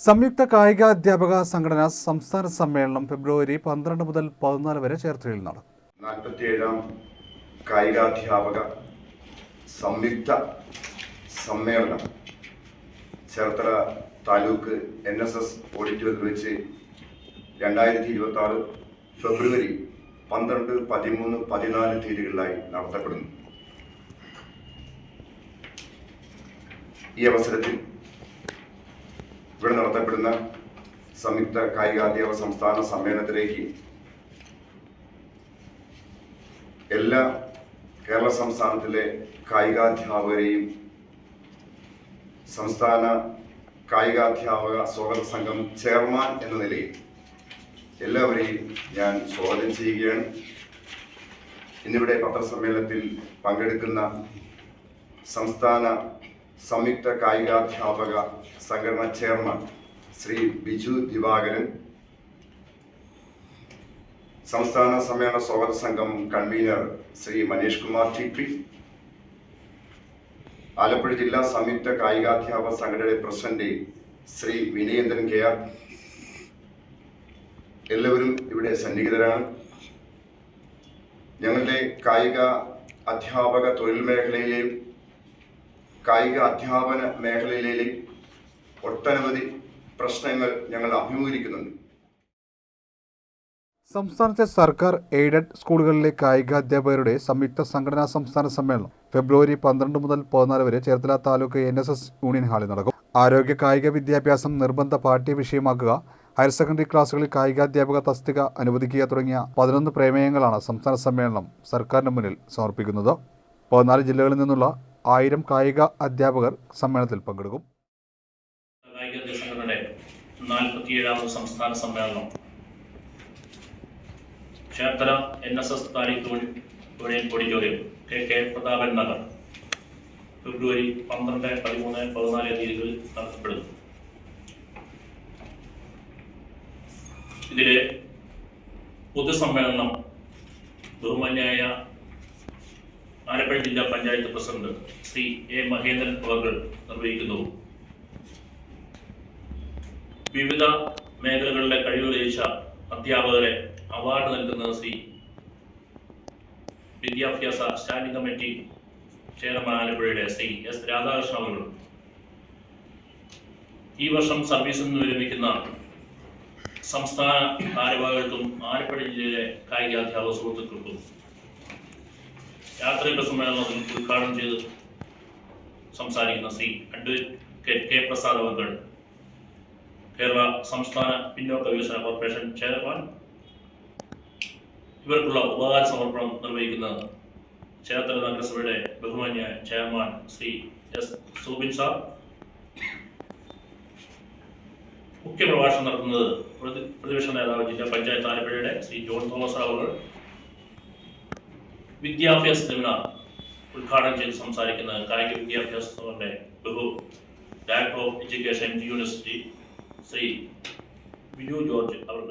സംയുക്ത കായിക അധ്യാപക സംഘടന സംസ്ഥാന സമ്മേളനം ഫെബ്രുവരി പന്ത്രണ്ട് മുതൽ പതിനാല് വരെ ചേർത്തലയിൽ നടക്കും. നാൽപ്പത്തിയേഴാം കായികാധ്യാപക സംയുക്ത സമ്മേളനം Cherthala taluk N S S ഓഡിറ്റോറിയത്തിൽ വെച്ച് രണ്ടായിരത്തി ഇരുപത്തി ആറ് ഫെബ്രുവരി പന്ത്രണ്ട് പതിമൂന്ന് പതിനാല് തീയതികളിലായി നടത്തപ്പെടുന്നു. ഈ അവസരത്തിൽ ഇവിടെ നടത്തപ്പെടുന്ന സംയുക്ത കായികാധ്യാപക സംസ്ഥാന സമ്മേളനത്തിലേക്ക് എല്ലാ കേരള സംസ്ഥാനത്തിലെ കായികാധ്യാപകരെയും സംസ്ഥാന കായികാധ്യാപക സ്വാഗത സംഘം ചെയർമാൻ എന്ന നിലയിൽ എല്ലാവരെയും ഞാൻ സ്വാഗതം ചെയ്യുകയാണ്. ഇന്നിവിടെ പത്രസമ്മേളനത്തിൽ പങ്കെടുക്കുന്ന സംസ്ഥാന സംയുക്ത കായികാധ്യാപക സംഘടന ചെയർമാൻ ശ്രീ ബിജു ദിവാകരൻ. സംസ്ഥാന സമ്മേളന സ്വാഗത സംഘം കൺവീനർ ശ്രീ മനീഷ് കുമാർ ടി ആലപ്പുഴ ജില്ലാ സംയുക്ത കായികാധ്യാപക സംഘടനയുടെ president Shri Vinayendran K R. എല്ലാവരും ഇവിടെ സന്നിഹിതരാണ്. ഞങ്ങളുടെ കായിക അധ്യാപക തൊഴിൽ മേഖലയിലെയും കായിക അധ്യാപന മേഖലയിലെ ഒട്ടനവധി പ്രശ്നങ്ങൾ ഞങ്ങൾ അഭിമുഖീകരിക്കുന്നുണ്ട്. സംസ്ഥാനത്തെ സർക്കാർ എയ്ഡഡ് സ്കൂളുകളിലെ കായികാധ്യാപകരുടെ സംയുക്ത സംഘടനാ സംസ്ഥാന സമ്മേളനം ഫെബ്രുവരി പന്ത്രണ്ട് മുതൽ പതിനാല് വരെ Cherthala taluk N S S union ഹാളിൽ നടക്കും. ആരോഗ്യ കായിക വിദ്യാഭ്യാസം നിർബന്ധ പാഠ്യ വിഷയമാക്കുക ഹയർ സെക്കൻഡറി ക്ലാസ്സുകളിൽ കായികാധ്യാപക തസ്തിക അനുവദിക്കുക തുടങ്ങിയ പതിനൊന്ന് പ്രമേയങ്ങളാണ് സംസ്ഥാന സമ്മേളനം സർക്കാരിന് മുന്നിൽ സമർപ്പിക്കുന്നത്. പതിനാല് ജില്ലകളിൽ നിന്നുള്ള ആയിരം കായിക അധ്യാപകർ സമ്മേളനത്തിൽ പങ്കെടുക്കും. കായിക സംഘടനയുടെ നാൽപ്പത്തിയേഴാമത് സംസ്ഥാന സമ്മേളനം. Cherthala N S S auditorium K. K. Prathapan Nagar. ഫെബ്രുവരി പന്ത്രണ്ട് പതിമൂന്ന് പതിനാല് തീയതികളിൽ നടത്തപ്പെടുന്നു. ഇതിലെ പൊതുസമ്മേളനം ബഹുമാന്യായ ആലപ്പുഴ ജില്ലാ പഞ്ചായത്ത് പ്രസിഡന്റ് ശ്രീ എ മഹേന്ദ്രൻ അവർ നിർവഹിക്കുന്നു. വിവിധ മേഖലകളിലെ കഴിവ് തെളിയിച്ച അധ്യാപകരെ അവാർഡ് നൽകുന്നത് ശ്രീ വിദ്യാഭ്യാസ സ്റ്റാൻഡിംഗ് കമ്മിറ്റി ചെയർമാൻ ആലപ്പുഴയുടെ ശ്രീ എസ് രാധാകൃഷ്ണൻ അവർ ഈ വർഷം സർവീസിൽ നിന്ന് വിരമിക്കുന്ന സംസ്ഥാന ഭാരവാഹികൾക്കും ആലപ്പുഴ ജില്ലയിലെ കായികാധ്യാപക സുഹൃത്തുക്കൾക്കും യാത്രിക സമ്മേളനത്തിൽ ഉദ്ഘാടനം ചെയ്ത് സംസാരിക്കുന്ന ശ്രീ അഡ്വക്കേറ്റ് കെ പ്രസാദ് അവർ കേരള സംസ്ഥാന പിന്നോക്ക വികസന കോർപ്പറേഷൻ ചെയർമാൻ. ഇവർക്കുള്ള ഉപകാര സമർപ്പണം നിർവഹിക്കുന്നത് ചേർത്തല നഗരസഭയുടെ ബഹുമാന്യ chairman Shri S Subin sir. മുഖ്യ പ്രഭാഷണം നടത്തുന്നത് പ്രതി- പ്രതിപക്ഷ നേതാവ് ജില്ലാ പഞ്ചായത്ത് ആലപ്പുഴയുടെ ശ്രീ ജോൺ തോമസ് അവർ വിദ്യാഭ്യാസ സെമിനാർ ഉദ്ഘാടനം ചെയ്ത് സംസാരിക്കുന്ന കായിക വിദ്യാഭ്യാസത്തിന്റെ ബഹു director of education university Shri Biju George our